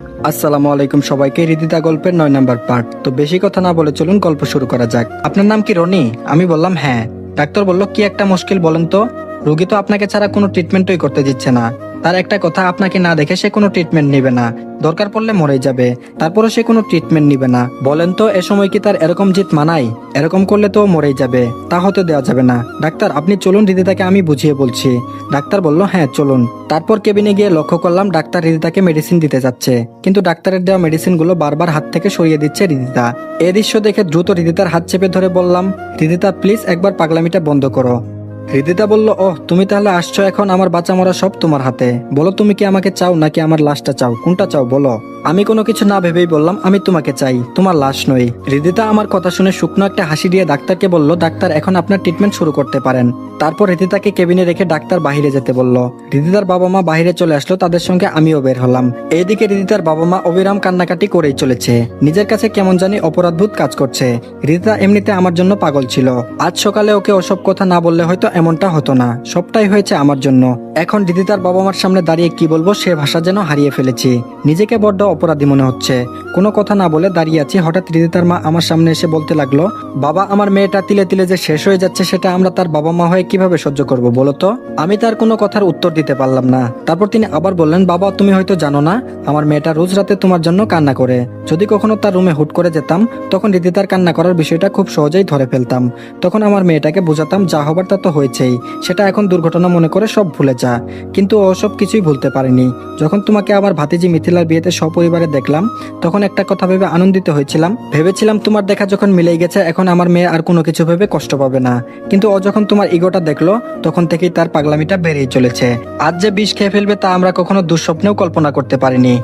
আসসালামু আলাইকুম সবাইকে রিদিতা গল্পের নয় নাম্বার পার্ট। তো বেশি কথা না বলে চলুন গল্প শুরু করা যাক। আপনার নাম কি, রনি? আমি বললাম হ্যাঁ। ডাক্তার বলল, কি একটা মুশকিল বলেন তো? রোগী তো আপনাকে ছাড়া কোনো ট্রিটমেন্টই করতে দিচ্ছে না। তার একটা কথা, আপনাকে না দেখে সে কোনো ট্রিটমেন্ট নেবে না। দরকার পড়লে মরে যাবে তারপরে সে কোনো ট্রিটমেন্ট নিবে না। বলেন তো, এ সময় কি তার এরকম জিত মানাই এরকম করলে তো মরেই যাবে, তা হতে দেওয়া যাবে না। ডাক্তার, আপনি চলুন হৃদিতাকে আমি বুঝিয়ে বলছি। ডাক্তার বলল হ্যাঁ চলুন। তারপর কেবিনে গিয়ে লক্ষ্য করলাম, ডাক্তার হৃদিতাকে মেডিসিন দিতে যাচ্ছে। কিন্তু ডাক্তারের দেওয়া মেডিসিনগুলো বারবার হাত থেকে সরিয়ে দিচ্ছে হৃদিতা। এ দৃশ্য দেখে দ্রুত হৃদিতার হাত চেপে ধরে বললাম, হৃদিতা প্লিজ একবার পাগলামিটা বন্ধ করো। হৃদিতা বলল, ওহ, তুমি তাহলে আসছো এখন আমার বাঁচা মরা সব তোমার হাতে। বলো তুমি কি আমাকে চাও নাকি আমার লাশটা চাও? কোনটা চাও বলো। আমি কোনো কিছু না ভেবেই বললাম, আমি তোমাকে চাই, তোমার লাশ নই। হৃদিতা আমার কথা শুনে শুকনো একটা হাসি দিয়ে ডাক্তারকে বলল, ডাক্তার, এখন আপনার ট্রিটমেন্ট শুরু করতে পারেন। তারপর হৃদিতাকে কেবিনে রেখে ডাক্তার বাহিরে যেতে বলল। হৃদিতার বাবা মা বাহিরে চলে আসলো, তাদের সঙ্গে আমিও বের হলাম। এইদিকে হৃদিতার বাবা মা অবিরাম কান্নাকাটি করেই চলেছে। নিজের কাছে কেমন জানি অপরাধভূত কাজ করছে। হৃদিতা এমনিতে আমার জন্য পাগল ছিল। আজ সকালে ওকে ওসব কথা না বললে হয়তো এমনটা হতো না। সবটাই হয়েছে আমার জন্য। এখন হৃদিতার বাবা মার সামনে দাঁড়িয়ে কি বলব, সে ভাষা যেন হারিয়ে ফেলেছি। নিজেকে বড্ড অপরাধী মনে হচ্ছে। কোনো কথা না বলে দাঁড়িয়ে আছি। হঠাৎ হৃদিতার মা আমার সামনে এসে বলতে লাগল, বাবা, আমার মেয়েটা তিলে তিলে যে শেষ হয়ে যাচ্ছে, সেটা আমরা তার বাবা মা হয়ে কীভাবে সহ্য করব বলো তো? আমি তার কোনো কথার উত্তর দিতে পারলাম না। তারপর তিনি আবার বললেন, বাবা, তুমি হয়তো জানো না, আমার মেয়েটা রোজ রাতে তোমার জন্য কান্না করে। যদি কখনো তার রুমে হুট করে যেতাম, তখন রীতিতার কান্না করার বিষয়টা খুব সহজেই ধরে ফেলতাম। তখন আমার মেয়েটাকে বোঝাতাম, যা হবার তা তো হয়েছেই, সেটা এখন দুর্ঘটনা মনে করে সব ভুলে যা। কিন্তু ও সব কিছুই ভুলতে পারেনি। যখন তোমাকে আমার ভাতিজি মিথিলার বিয়েতে সপরিবারে দেখলাম, তখন একটা কথা ভেবে আনন্দিত হয়েছিলাম। ভেবেছিলাম তোমার দেখা যখন মিলেই গেছে, এখন আমার মেয়ে আর কোনো কিছু ভেবে কষ্ট পাবে না। কিন্তু ও যখন তোমার ইগোটা দেখল, তখন থেকেই তার পাগলামিটা বেড়েই চলেছে। আজ যে বিষ খেয়ে ফেলবে তা আমরা কখনো দুঃস্বপ্নেও কল্পনা করতে পারিনি।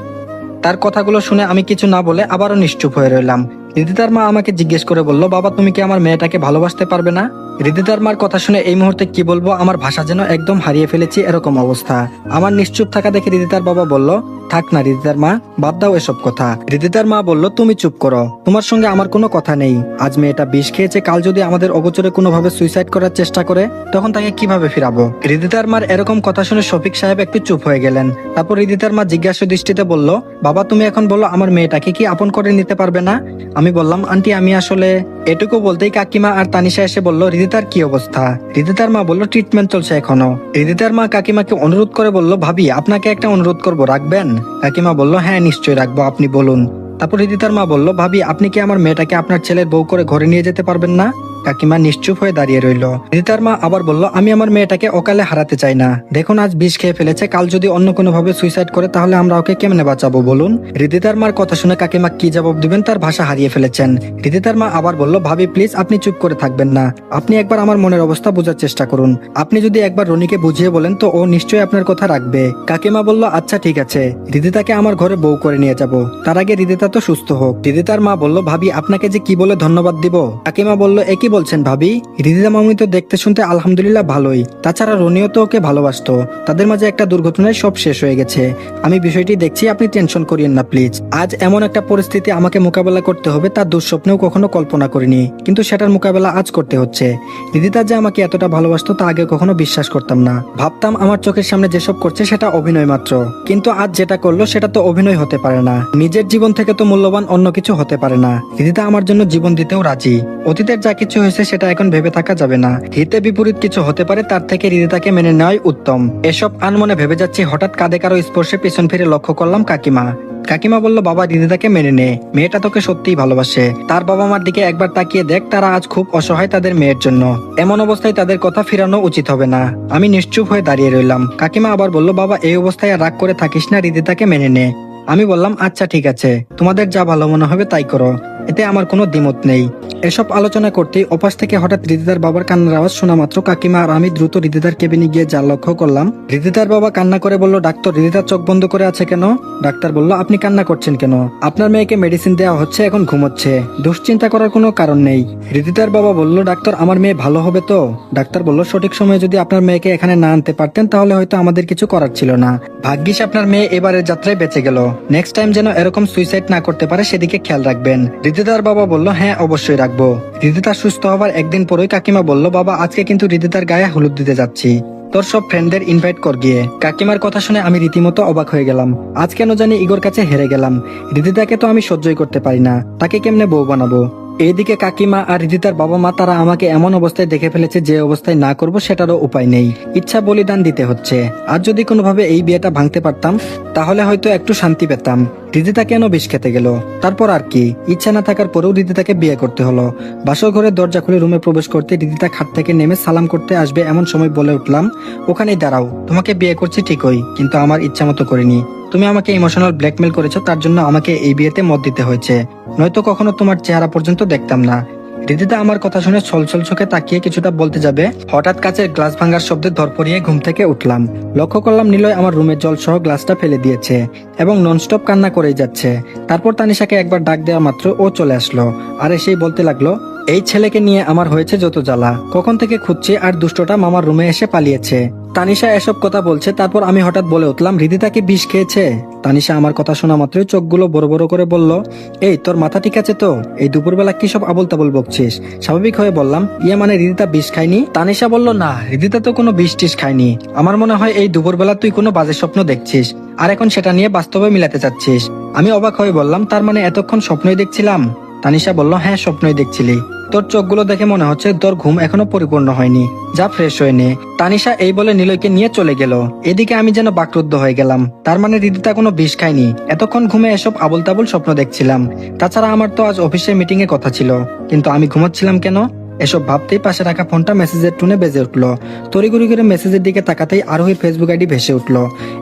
তার কথাগুলো শুনে আমি কিছু না বলে আবারও নিশ্চুপ হয়ে রইলাম। রিদিতার মা আমাকে জিজ্ঞেস করে বলল, বাবা, তুমি কি আমার মেয়েটাকে ভালোবাসতে পারবে না? রিদিতার মার কথা শুনে এই মুহূর্তে কি বলব, আমার ভাষা যেন একদম হারিয়ে ফেলেছি এরকম অবস্থা। আমার নিশ্চুপ থাকা দেখে রিদিতার বাবা বলল, থাক না রিদিতার মা বাদ দাও এসব কথা। রিদিতার মা বলল, তুমি চুপ করো, তোমার সঙ্গে আমার কোনো কথা নেই। আজ মেয়েটা বিষ খেয়েছে, কাল যদি আমাদের অগোচরে কোনোভাবে সুইসাইড করার চেষ্টা করে, তখন তাকে কীভাবে ফিরাবো? রিদিতার মার এরকম কথা শুনে শফিক সাহেব একটু চুপ হয়ে গেলেন। তারপর রিদিতার মা জিজ্ঞাসা দৃষ্টিতে বলল, বাবা, তুমি এখন বলো, আমার মেয়েটাকে কি আপন করে নিতে পারবে না? আমি বললাম, আন্টি, আমি আসলে এটুকু বলতেই কাকিমা আর তানিশা এসে বলল রিদিতার কি অবস্থা? রিদিতার মা বলল ট্রিটমেন্ট চলছে এখনও। রিদিতার মা কাকিমাকে অনুরোধ করে বলল, ভাবি, আপনাকে একটা অনুরোধ করব, রাখবেন? কাকিমা বলল হ্যাঁ নিশ্চয়ই রাখব, আপনি বলুন। তারপর রিদিতার মা বলল, ভাবি, আপনি কি আমার মেয়েটাকে আপনার ছেলের বউ করে ঘরে নিয়ে যেতে পারবেন না? কাকিমা নিশ্চুপ হয়ে দাঁড়িয়ে রইল। রিতার মা আবার বলল, আমি আমার মেয়েটাকে অকালে হারাতে চাই না। দেখুন, আজ বিষ খেয়ে ফেলেছে। কাল যদি অন্য কোনো ভাবে সুইসাইড করে, তাহলে আমরা ওকে কেমনে বাঁচাবো বলুন? রিদিতার মার কথা শুনে কাকিমা কি জবাব দিবেন তার ভাষা হারিয়ে ফেলেছেন। রিদিতার মা আবার বলল, ভাবি প্লিজ আপনি চুপ করে থাকবেন না। আপনি একবার আমার মনের অবস্থা বোঝার চেষ্টা করুন। আপনি যদি একবার রনিকে বুঝিয়ে বলেন, তো ও নিশ্চয়ই আপনার কথা রাখবে। কাকিমা বলল আচ্ছা ঠিক আছে। রিদিতাকে আমার ঘরে বউ করে নিয়ে যাব। তার আগে রিদিতা তো সুস্থ হোক। রিদিতার মা বলল, ভাবি, আপনাকে যে কি বলে ধন্যবাদ দিব? কাকিমা বলল একই বলছেন, ভাবি রিদিতা মামি তো দেখতে শুনতে আলহামদুলিল্লাহ ভালোই। তাছাড়া রনিও তো ওকে ভালোবাসতো। তাদের মাঝে একটা দুর্ঘটনায় সব শেষ হয়ে গেছে। আমি বিষয়টি দেখছি, আপনি টেনশন করিয়েন না, প্লিজ। আজ এমন একটা পরিস্থিতি আমাকে মোকাবেলা করতে হবে তার দুঃস্বপ্নেও কখনো কল্পনা করিনি। কিন্তু সেটার মোকাবেলা আজ করতে হচ্ছে। রিদিতা যে আমাকে এতটা ভালোবাসতো, তা আগে কখনো বিশ্বাস করতাম না। ভাবতাম আমার চোখের সামনে যেসব করছে, সেটা অভিনয় মাত্র। কিন্তু আজ যেটা করল, সেটা তো অভিনয় হতে পারে না। নিজের জীবন থেকে তো মূল্যবান অন্য কিছু হতে পারে না। রিদিতা আমার জন্য জীবন দিতেও রাজি। অতীতের যা কিছু হয়েছে সেটা এখন ভেবে থাকা যাবে না। হিতে বিপরীত কিছু হতে পারে, তার থেকে রিদিতাকে মেনে নেওয়াই উত্তম। এসব আনমনে ভেবে যাচ্ছি, হঠাৎ কাঁধে কারও স্পর্শে পেছন ফিরে লক্ষ্য করলাম কাকিমা। কাকিমা বলল, বাবা রিদিতাকে মেনে নে। মেয়েটা তোকে সত্যিই ভালোবাসে। তার বাবা মার দিকে একবার তাকিয়ে দেখ, তারা আজ খুব অসহায় তাদের মেয়ের জন্য। এমন অবস্থায় তাদের কথা ফিরানো উচিত হবে না। আমি নিশ্চুপ হয়ে দাঁড়িয়ে রইলাম। কাকিমা আবার বলল, বাবা, এই অবস্থায় রাগ করে থাকিস না রিদিতাকে মেনে নে। আমি বললাম আচ্ছা ঠিক আছে। তোমাদের যা ভালো মনে হবে তাই করো। এতে আমার কোনো দ্বিমত নেই। এসব আলোচনা করতেই অপাশ থেকে হঠাৎ রিদিদার বাবার কান্নার আওয়াজ শোনা মাত্র কাকিমা আর আমি দ্রুত রিদিদার কেবিনে গিয়ে যা লক্ষ্য করলাম। রিদিদার বাবা কান্না করে বলল, ডাক্তার রিদিদার চোখ বন্ধ করে আছে কেন? ডাক্তার বলল, আপনি কান্না করছেন কেন? আপনার মেয়েকে মেডিসিন দেওয়া হচ্ছে, এখন ঘুমোচ্ছে। দুশ্চিন্তা করার কোনো কারণ নেই। রিদিদার বাবা বলল, ডাক্তার, আমার মেয়ে ভালো হবে তো? ডাক্তার বলল, সঠিক সময়ে যদি আপনার মেয়েকে এখানে না আনতে পারতেন, তাহলে হয়তো আমাদের কিছু করার ছিল না। ভাগ্যিস আপনার মেয়ে এবারের যাত্রায় বেঁচে গেল। নেক্সট টাইম যেন এরকম সুইসাইড না করতে পারে, সেদিকে খেয়াল রাখবেন। রিদিদার বাবা বলল হ্যাঁ অবশ্যই রাখব। রিদিতা সুস্থ হবার একদিন পরেই কাকিমা বলল, বাবা, আজকে কিন্তু রিদিতার গায়ে হলুদ দিতে যাচ্ছি। তোর সব ফ্রেন্ডদের ইনভাইট কর গিয়ে। কাকিমার কথা শুনে আমি রীতিমতো অবাক হয়ে গেলাম। আজ কেন জানি ইগোর কাছে হেরে গেলাম। রিদিতাকে তো আমি সহ্যই করতে পারি না। তাকে কেমনে বউ বানাবো? এইদিকে কাকিমা আর রিদিতার বাবা মা তারা আমাকে এমন অবস্থায় দেখে ফেলেছে যে অবস্থায় না করব সেটারও উপায় নেই। ইচ্ছা বলিদান দিতে হচ্ছে। আর যদি কোনোভাবে এই বিয়েটা ভাঙতে পারতাম, তাহলে হয়তো একটু শান্তি পেতাম। রিদিতা কেন বিষ খেতে গেল? তারপর আর কি? ইচ্ছা না থাকার পরেও রিদিতাকে বিয়ে করতে হলো। বাসর ঘরের দরজা খুলে রুমে প্রবেশ করতে রিদিতা খাট থেকে নেমে সালাম করতে আসবে এমন সময় বলে উঠলাম, ওখানেই দাঁড়াও, তোমাকে বিয়ে করছি ঠিকই, কিন্তু আমার ইচ্ছা মতো করিনি। তুমি আমাকে ইমোশনাল ব্ল্যাকমেল করেছ, তার জন্য আমাকে এই বিয়েতে মত দিতে হয়েছে। নয়তো কখনো তোমার চেহারা পর্যন্ত দেখতাম না। রিদিতা আমার কথা শুনে ছলছল চোখে তাকিয়ে কিছুটা বলতে যাবে, হঠাৎ কাচের গ্লাস ভাঙার শব্দে ধরপড়িয়ে ঘুম থেকে উঠলাম। লক্ষ্য করলাম নিলয় আমার রুমের জল সহ গ্লাসটা ফেলে দিয়েছে এবং ননস্টপ কান্না করেই যাচ্ছে। তারপর তানিশাকে একবার ডাক দেওয়া মাত্র ও চলে আসলো। আর এসেই বলতে লাগল এই ছেলেকে নিয়ে আমার হয়েছে যত জ্বালা। কখন থেকে খুঁজছি আর দুষ্টটা মামার রুমে এসে পালিয়েছে। তানিশা এসব কথা বলছে, তারপর আমি হঠাৎ বলে উঠলাম হৃদিতা কি বিষ খেয়েছে? তানিশা আমার কথা শোনা মাত্রই চোখগুলো বড় বড় করে বলল, এই, তোর মাথা ঠিক আছে তো? এই দুপুরবেলা কি সব আবল তাবল বকছিস? স্বাভাবিক হয়ে বললাম ইয়ে মানে হৃদিতা বিষ খায়নি? তানিশা বলল, না হৃদিতা তো কোনো বিষ টিস খায়নি। আমার মনে হয় এই দুপুরবেলা তুই কোনো বাজে স্বপ্ন দেখছিস, আর এখন সেটা নিয়ে বাস্তবে মিলাতে চাচ্ছিস। আমি অবাক হয়ে বললাম, তার মানে এতক্ষণ স্বপ্নই দেখছিলাম? তানিশা বলল হ্যাঁ স্বপ্নই দেখছিলি। তোর চোখগুলো দেখে মনে হচ্ছে তোর ঘুম এখনও পরিপূর্ণ হয়নি। যা ফ্রেশ হয়ে নে তানিশা এই বলে নিলয়কে নিয়ে চলে গেল। এদিকে আমি যেন বাকরুদ্ধ হয়ে গেলাম। তার মানে দিদিতা কোনো বিষ খায়নি। এতক্ষণ ঘুমে এসব আবল তাবল স্বপ্ন দেখছিলাম। তাছাড়া আমার তো আজ অফিসের মিটিং এ কথা ছিল। কিন্তু আমি ঘুমাচ্ছিলাম কেন? এসব ভাবতেই পাশে রাখা ফোনটা মেসেজের টুনে বেজে উঠল। তড়িগুড়ি করে মেসেজের দিকে তাকাতেই আরোহীর ফেসবুক আইডি ভেসে উঠল।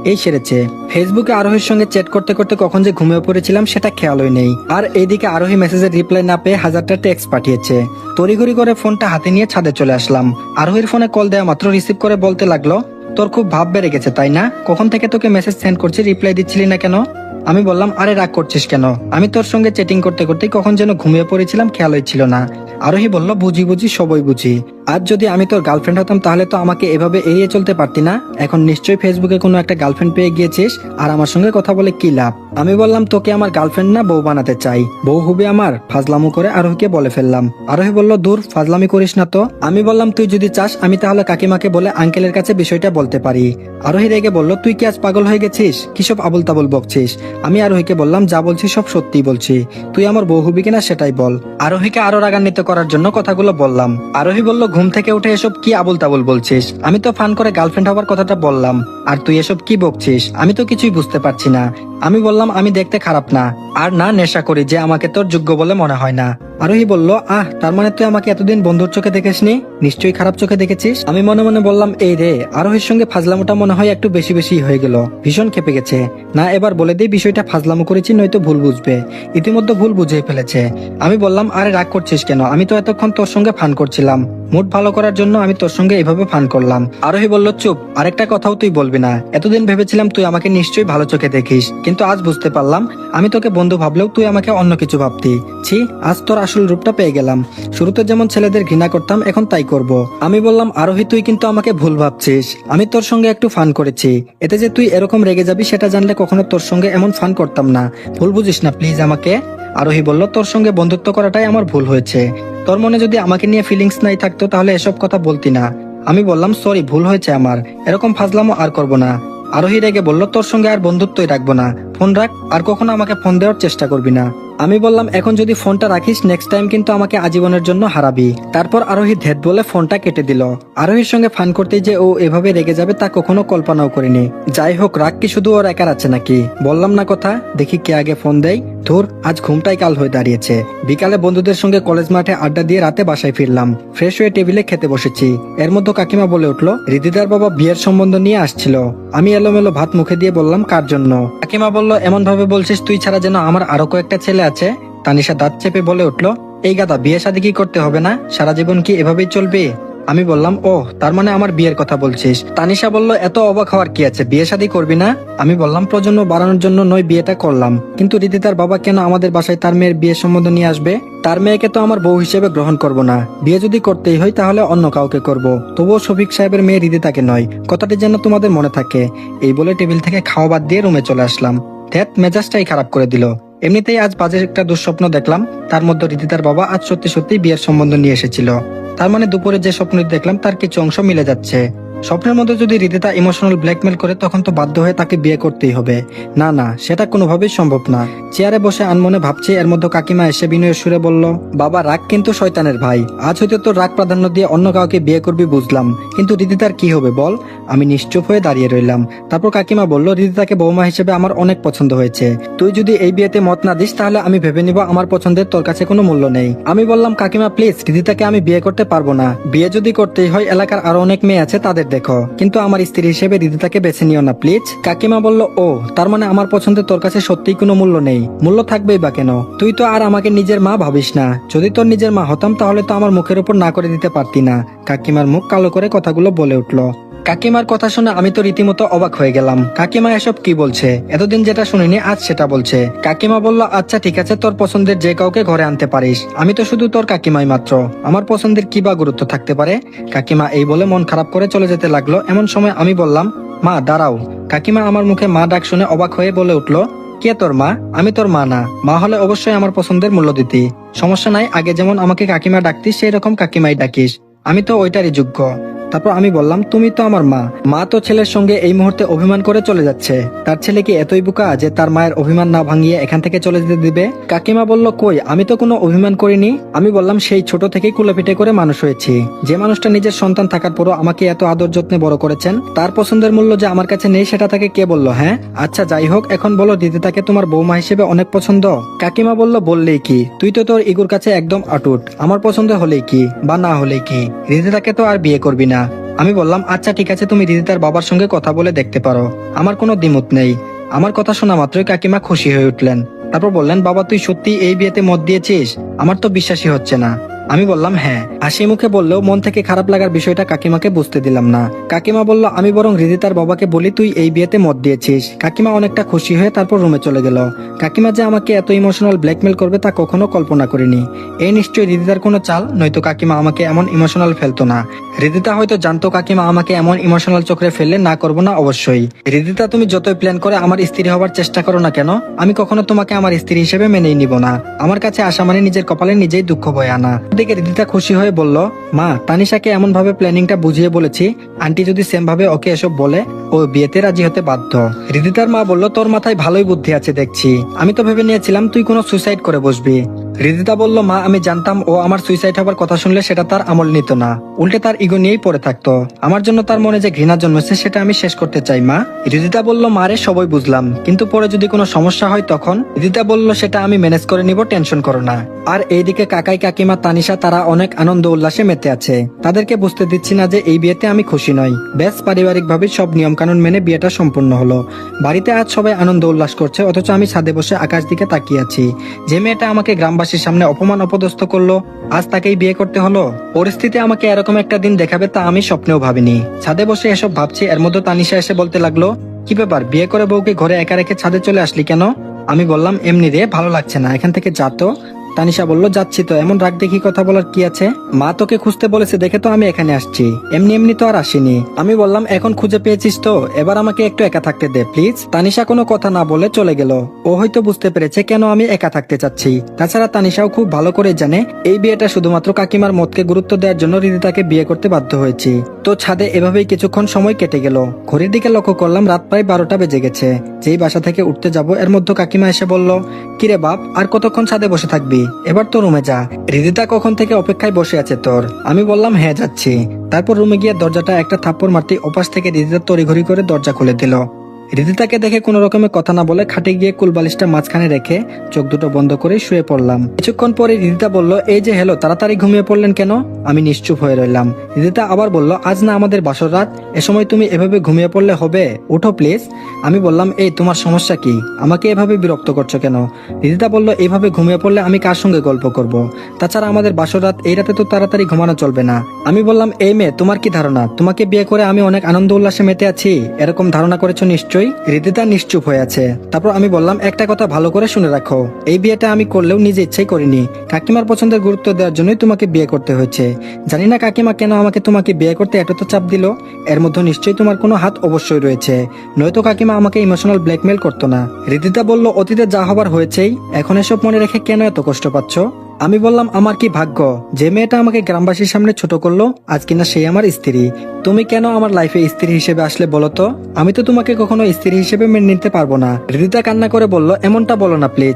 এই সেরেছে। ফেসবুকে আরোহীর সঙ্গে চ্যাট করতে করতে কখন যে ঘুমিয়ে পড়েছিলাম সেটা খেয়ালই নেই। আর এইদিকে আরোহী মেসেজের রিপ্লাই না পেয়ে হাজারটা টেক্সট পাঠিয়েছে। তড়িঘড়ি করে ফোনটা হাতে নিয়ে ছাদে চলে আসলাম। আরোহীর ফোনে কল দেওয়া মাত্র রিসিভ করে বলতে লাগল, তোর খুব ভাব বেড়ে গেছে, তাই না? কখন থেকে তোকে মেসেজ সেন্ড করছি, রিপ্লাই দিচ্ছিলি না কেন? আমি বললাম, আরে রাগ করছিস কেন? আমি তোর সঙ্গে চেটিং করতে করতে কখন যেন ঘুমিয়ে পড়েছিলাম, খেয়ালই ছিল না। আরোহী বলল, বুঝি বুঝি, সবই বুঝি। আজ যদি আমি তোর গার্লফ্রেন্ড হতাম, তাহলে তো আমাকে এভাবে এড়িয়ে চলতে পারতি না। এখন নিশ্চয়ই ফেসবুকে কোনো একটা গার্লফ্রেন্ড পেয়ে গিয়েছিস, আর আমার সঙ্গে কথা বলে কি লাভ? আমি বললাম, তোকে আমার গার্লফ্রেন্ড না, বউ বানাতে চাই। বউ হবে আমার, ফাজলামো করে আরোহীকে বলে ফেললাম। আরোহী বলল, দূর, ফাজলামি করিস না তো। আমি বললাম, তুই যদি চাস, আমি তাহলে কাকিমাকে বলে আঙ্কেলের কাছে বিষয়টা বলতে পারি। আরোহী রেগে বলল, তুই কি আজ পাগল হয়ে গেছিস? কিসব আবল তাবল বকছিস? আমি আরোহীকে বললাম, যা বলছি সব সত্যি বলছি। তুই আমার বউ হবি কিনা সেটাই বল। আরোহীকে আরও রাগান্বিত করার জন্য কথাগুলো বললাম। আরোহী বলল ঘুম থেকে উঠে এসব কি আবল তাবল বলছিস? আমি তো ফান করে গার্লফ্রেন্ড হবার কথাটা বললাম। আর তুই এসব কি বকছিস? আমি তো কিছুই বুঝতে পারছি না। আমি বললাম, আমি দেখতে খারাপ না। আর না নেশা করি যে আমাকে তোর যোগ্য বলে মনে হয় না। আরোহী বলল, আহ, তার মানে তুই আমাকে এতদিন বন্ধুর চোখে দেখেসনি? নিশ্চয়ই খারাপ চোখে দেখেছিস? আমি মনে মনে বললাম, এই রে, আরোহীর সঙ্গে ফাজলামোটা মনে হয় একটু বেশি বেশি হয়ে গেল। ভীষণ খেপে গেছে। না, এবার বলে দিই, বিষয়টা ফাজলামো করেছি, নয়তো ভুল বুঝবে। ইতিমধ্যে ভুল বুঝে ফেলেছে। আমি বললাম, আরে, রাগ করছিস কেন? আমি তো এতক্ষণ তোর সঙ্গে ফান করছিলাম। মুড ভালো করার জন্য আমি তোর সঙ্গে এভাবে ফান করলাম। আরোহী বলল, চুপ, আরেকটা কথাও তুই বলবি না। এতদিন ভেবেছিলাম তুই আমাকে নিশ্চয়ই ভালো চোখে দেখিস, কিন্তু আজ বুঝতে পারলাম, আমি তোকে বন্ধু ভাবলেও তুই আমাকে অন্য কিছু ভাবতি। ছি, আজ তোর আসল রূপটা পেয়ে গেলাম। শুরুতে যেমন ছেলেদের ঘৃণা করতাম, এখন তাই করব। আমি বললাম, আরোহী, তুই কিন্তু আমাকে ভুল ভাবছিস। আমি তোর সঙ্গে একটু ফান করেছি। এতে যে তুই এরকম রেগে যাবি, সেটা জানলে কখনো তোর সঙ্গে এমন ফান করতাম না। ভুল বুঝিস না প্লিজ আমাকে? আরোহী বলল, তোর সঙ্গে বন্ধুত্ব করাটাই আমার ভুল হয়েছে। তোর মনে যদি আমাকে নিয়ে ফিলিংস নাই থাকতো, তাহলে এসব কথা বলতি না। আমি বললাম সরি ভুল হয়েছে আমার। এরকম ফাজলামো আর করব না। আরোহী রেগে বলল, তোর সঙ্গে আর বন্ধুত্বই রাখব না। ফোন রাখ, আর কখনো আমাকে ফোন দেওয়ার চেষ্টা করবি না। আমি বললাম, এখন যদি ফোনটা রাখিস নেক্সট টাইম কিন্তু আমাকে আজীবনের জন্য হারাবি। তারপর আরোহী ধেদ বলে ফোনটা কেটে দিল। আরোহীর সঙ্গে ফান করতে যে ও এভাবে রেগে যাবে, তা কখনো কল্পনাও করিনি। যাই হোক, রাগ কি শুধু ওর একার আছে নাকি? বললাম না কথা, দেখি কে আগে ফোন দেয়। ধুর আজ ঘুমটাই কাল হয়ে দাঁড়িয়েছে। বিকালে বন্ধুদের সঙ্গে কলেজ মাঠে আড্ডা দিয়ে রাতে বাসায় ফিরলাম। ফ্রেশ হয়ে টেবিলে খেতে বসেছি। এর মধ্যে কাকিমা বলে উঠল, রিদিদার বাবা বিয়ের সম্বন্ধ নিয়ে আসছিল। আমি এলোমেলো ভাত মুখে দিয়ে বললাম, কার জন্য? কাকিমা বলল এমন ভাবে বলছিস তুই ছাড়া যেন আমার আরও কয়েকটা ছেলে আছে? তানিশা দাঁত চেপে বলে উঠল, এই গাদা, বিয়ে শাদী কি করতে হবে না? সারা জীবন কি এভাবেই চলবে? আমি বললাম ও তার মানে আমার বিয়ের কথা বলছিস। তানিশা বলল, এত অবাক হওয়ার কি আছে? বিয়ে শাদী করবি না? আমি বললাম, প্রজন্ম বাড়ানোর জন্য নয় বিয়েটা করলাম। কিন্তু রীতি তার বাবা কেন আমাদের বাসায় তার মেয়ের বিয়ের সম্বন্ধ নিয়ে আসবে? তার মেয়েকে তো আমার বউ হিসেবে গ্রহণ করব না। বিয়ে যদি করতেই হয়, তাহলে অন্য কাউকে করব। তবুও শফিক সাহেবের মেয়ে রীতি তাকে নয়। কথাটি যেন তোমাদের মনে থাকে। এই বলে টেবিল থেকে খাওয়া বাদ দিয়ে রুমে চলে আসলাম। ধ্যাত মেজাজটাই খারাপ করে দিল। এমনিতেই আজ বাজে একটা দুঃস্বপ্ন দেখলাম। তার মধ্যে রীতিতার বাবা আজ সত্যি সত্যি বিয়ের সম্বন্ধ নিয়ে এসেছিল। তার মানে দুপুরে যে স্বপ্ন দেখলাম তার কিছু অংশ মিলে যাচ্ছে। স্বপ্নের মধ্যে যদি রিদিতা ইমোশনাল ব্ল্যাকমেল করে, তখন তো বাধ্য হয়ে তাকে বিয়ে করতেই হবে। না না, সেটা কোনোভাবেই সম্ভব না। চেয়ারে বসে আনমনে ভাবছে, এর মধ্যে কাকিমা এসে বিনয়ের সুরে বলল, বাবা, রাগ কিন্তু শয়তানের ভাই। আজ হয়তো তোর রাগ প্রাধান্য দিয়ে অন্য কাউকে বিয়ে করবি বুঝলাম। কিন্তু রিদিতার কি হবে বল? আমি নিশ্চুপ হয়ে দাঁড়িয়ে রইলাম। তারপর কাকিমা বলল রিদিতাকে বৌমা হিসেবে আমার অনেক পছন্দ হয়েছে। তুই যদি এই বিয়েতে মত না দিস, তাহলে আমি ভেবে নিব আমার পছন্দের তোর কাছে কোনো মূল্য নেই। আমি বললাম, কাকিমা প্লিজ রিদিতাকে আমি বিয়ে করতে পারব না। বিয়ে যদি করতেই হয়, এলাকার আরও অনেক মেয়ে আছে তাদের দেখো। কিন্তু আমার স্ত্রী হিসেবে রিদিতাকে বেছে নিও না, প্লিজ। কাকিমা বলল, ও, তার মানে আমার পছন্দে তোর কাছে সত্যিই কোনো মূল্য নেই। মূল্য থাকবেই বা কেন? তুই তো আর আমাকে নিজের মা ভাবিস না। যদি তোর নিজের মা হতাম, তাহলে তো আমার মুখের উপর না করে দিতে পারতি না। কাকিমার মুখ কালো করে কথাগুলো বলে উঠল। কাকিমার কথা শুনে আমি তো রীতিমতো অবাক হয়ে গেলাম। কাকিমা এসব কি বলছে? এতদিন যেটা শুনিনি, আজ সেটা বলছে। কাকিমা বলল আচ্ছা ঠিক আছে, তোর পছন্দের যে কাউকে ঘরে আনতে পারিস। আমি তো শুধু তোর কাকিমাই মাত্র। আমার পছন্দের কি বা গুরুত্ব থাকতে পারে? কাকিমা এই বলে মন খারাপ করে চলে যেতে লাগল। এমন সময় আমি বললাম, মা, দাঁড়াও। কাকিমা আমার মুখে মা ডাক শুনে অবাক হয়ে বলে উঠল, কে তোর মা? আমি তোর মা না। মা হলে অবশ্যই আমার পছন্দের মূল্য দিতি। সমস্যা নাই, আগে যেমন আমাকে কাকিমা ডাকতিস সেই রকম কাকিমাই ডাকিস। আমি তো ওইটারই যোগ্য। তারপর আমি বললাম, তুমি তো আমার মা। মা তো ছেলের সঙ্গে এই মুহূর্তে অভিমান করে চলে যাচ্ছে। তার ছেলে কি এতই বোকা যে তার মায়ের অভিমান না ভাঙিয়ে এখান থেকে চলে যেতে দিবে? কাকিমা বলল, কই, আমি তো কোনো অভিমান করিনি। আমি বললাম, সেই ছোট থেকেই কুলাপিটে করে মানুষ হয়েছি। যে মানুষটা নিজের সন্তান থাকার পরও আমাকে এত আদর যত্নে বড় করেছেন, তার পছন্দের মূল্য যে আমার কাছে নেই সেটা তাকে কে বলল হ্যাঁ? আচ্ছা যাই হোক, এখন বলো, দিদি তাকে তোমার বৌমা হিসেবে অনেক পছন্দ? কাকিমা বলল, বললেই কি। তুই তো তোর ইগুর কাছে একদম আটুট। আমার পছন্দ হলেই কি, বা না হলেই কি। রিদিতাকে তো আর বিয়ে করবি না। আমি বললাম আচ্ছা ঠিক আছে, তুমি দিদি তার বাবার সঙ্গে কথা বলে দেখতে পারো। আমার কোনো দ্বিমত নেই। আমার কথা শোনা মাত্রই কাকিমা খুশি হয়ে উঠলেন। তারপর বললেন, বাবা, তুই সত্যি এই বিয়েতে মত দিয়েছিস? আমার তো বিশ্বাসই হচ্ছে না। আমি বললাম হ্যাঁ। হাসি মুখে বললেও মন থেকে খারাপ লাগার বিষয়টা কাকিমাকে বুঝতে দিলাম না। কাকিমা বলল, আমি বরং রিদিতার বাবাকে বলি, তুই এই বিয়েতে মত দিয়েছিস। কাকিমা অনেকটা খুশি হয়ে তারপর রুমে চলে গেল। কাকিমা যে আমাকে এত ইমোশনাল ব্ল্যাকমেল করবে তা কখনো কল্পনা করিনি। এই নিশ্চয়ই রিদিতার কোনো চাল? নয়তো কাকিমা আমাকে এমন ইমোশনাল ফেলতো না। রিদিতা হয়তো জানতো, কাকিমা আমাকে এমন ইমোশনাল চোখে ফেললে না করব না অবশ্যই। রিদিতা তুমি যতই প্ল্যান করে আমার স্ত্রী হবার চেষ্টা করো না কেন, আমি কখনো তোমাকে আমার স্ত্রী হিসেবে মেনেই নিব না। আমার কাছে আসা মানে নিজের কপালে নিজেই দুঃখ বয়ে আনা। দিকে রিদিতা খুশি হয়ে বলল, মা, তানিশাকে এমন ভাবে প্ল্যানিংটা বুঝিয়ে বলেছি। আন্টি যদি সেম ভাবে ওকে এসব বলে ও বিয়েতে রাজি হতে বাধ্য। রিদিতার মা বলল, তোর মাথায় ভালোই বুদ্ধি আছে, দেখছি। আমি তো ভেবে নিয়েছিলাম তুই কোনো সুইসাইড করে বসবি। রিদিতা বলল, মা, আমি জানতাম ও আমার সুইসাইড হবার কথা শুনলে সেটা তার আমল নিত না। উল্টে তার ইগো নিয়েই পড়ে থাকতো। আমার জন্য তার মনে যে ঘৃণা জন্মেছে, সেটা আমি শেষ করতে চাই, মা। রিদিতা বলল মারে সবই বুঝলাম। কিন্তু পরে যদি কোনো সমস্যা হয় তখন? রিদিতা বলল, সেটা আমি ম্যানেজ করে নিব টেনশন করো না। আর এইদিকে কাকাই, কাকিমা, তানিশা, তারা অনেক আনন্দ উল্লাসে মেতে আছে। তাদেরকে বুঝতে দিচ্ছি না যে এই বিয়েতে আমি খুশি নই। বেশ পারিবারিক ভাবে সব নিয়ম কানুন মেনে বিয়েটা সম্পূর্ণ হলো। বাড়িতে আজ সবাই আনন্দ উল্লাস করছে, অথচ আমি ছাদে বসে আকাশ দিকে তাকিয়ে আছি। যে মেয়েটা আমাকে গ্রামবাসীর সামনে অপমান অপদস্থ করল, আজ তাকেই বিয়ে করতে হলো? পরিস্থিতি আমাকে এরকম একটা দিন দেখাবে তা আমি স্বপ্নেও ভাবিনি। ছাদে বসে এসব ভাবছি, এর মধ্যে তানিশা এসে বলতে লাগল, কি ব্যাপার, বিয়ে করে বউকে ঘরে একা রেখে ছাদে চলে আসলি কেন? আমি বললাম, এমনি রে, ভালো লাগছে না, এখান থেকে যা তো। তানিশা বলল, যাচ্ছি তো, এমন রাগ দেখি কথা বলার কি আছে? মা তোকে খুঁজতে বলেছে, দেখে তো আমি এখানে আসছি। এমনি এমনি তো আর আসিনি। আমি বললাম, এখন খুঁজে পেয়েছিস তো, এবার আমাকে একটু একা থাকতে দে, প্লিজ। তানিশা কোনো কথা না বলে চলে গেল। ও হয়তো বুঝতে পেরেছে কেন আমি একা থাকতে চাচ্ছি। তাছাড়া তানিশাও খুব ভালো করে জানে, এই বিয়েটা শুধুমাত্র কাকিমার মতকে গুরুত্ব দেওয়ার জন্য রিদিতাকে বিয়ে করতে বাধ্য হয়েছি। তো ছাদে এভাবেই কিছুক্ষণ সময় কেটে গেল। ঘড়ির দিকে লক্ষ্য করলাম রাত প্রায় বারোটা বেজে গেছে। যেই বাসা থেকে উঠতে যাব, এর মধ্যে কাকিমা এসে বলল কিরে বাপ, আর কতক্ষণ ছাদে বসে থাকবি? এবার তো রুমে যা। রিদিতা কখন থেকে অপেক্ষায় বসে আছে তোর? আমি বললাম হ্যাঁ যাচ্ছি। তারপর রুমে গিয়ে দরজাটা একটা থাপ্পড় মারতে ওপাশ থেকে রিদিতা তড়িঘড়ি করে দরজা খুলে দিল। রিদিতাকে দেখে কোনো রকমের কথা না বলে খাটে গিয়ে কুলবালিশটা মাঝখানে রেখে চোখ দুটো বন্ধ করে শুয়ে পড়লাম। কিছুক্ষণ পরে রিদিতা বলল, এই যে হ্যালো, তাড়াতাড়ি ঘুমিয়ে পড়লেন কেন? আমি নিশ্চুপ হয়ে রইলাম। রিদিতা আবার বলল, আজ না আমাদের বাসর রাত, এ সময় তুমি এভাবে ঘুমিয়ে পড়লে হবে? ওঠো প্লিজ। আমি বললাম, এই, তোমার সমস্যা কি? আমাকে এভাবে বিরক্ত করছ কেন? রিদিতা বলল এইভাবে ঘুমিয়ে পড়লে আমি কার সঙ্গে গল্প করব? তাছাড়া আমাদের বাসর রাত, এই রাতে তো তাড়াতাড়ি ঘুমানো চলবে না। আমি বললাম, এই মেয়ে, তোমার কি ধারণা? তোমাকে বিয়ে করে আমি অনেক আনন্দ উল্লাসে মেতে আছি? এরকম ধারণা করেছ নিশ্চয়ই? রিদিতা নিশ্চুপ হয়ে আছে। তারপর আমি বললাম, একটা কথা ভালো করে শুনে রাখো। এই বিয়েটা আমি করলেও নিজে ইচ্ছাই করিনি। কাকিমার পছন্দের গুরুত্ব দেওয়ার জন্যই তোমাকে বিয়ে করতে হয়েছে। জানি না কাকিমা কেন আমাকে তোমাকে বিয়ে করতে এত তো চাপ দিল। এর মধ্যে নিশ্চয়ই তোমার কোনো হাত অবশ্যই রয়েছে। নয়তো কাকিমা আমাকে ইমোশনাল ব্ল্যাকমেল করতো না। রিদিতা বলল, অতীতে যা হবার হয়েছেই, এখন এসব মনে রেখে কেন এত কষ্ট পাচ্ছ? আমি বললাম, আমার কি ভাগ্য যে মেয়েটা আমাকে গ্রামবাসীর সামনে ছোট করল? আজ কিনা সেই আমার স্ত্রী। তুমি কেন আমার লাইফে স্ত্রী হিসেবে আসলে বলো তো? আমি তো তোমাকে কখনো স্ত্রী হিসেবে মেনে নিতে পারব না। হৃদিতা কান্না করে বলল, এমনটা বলো না প্লিজ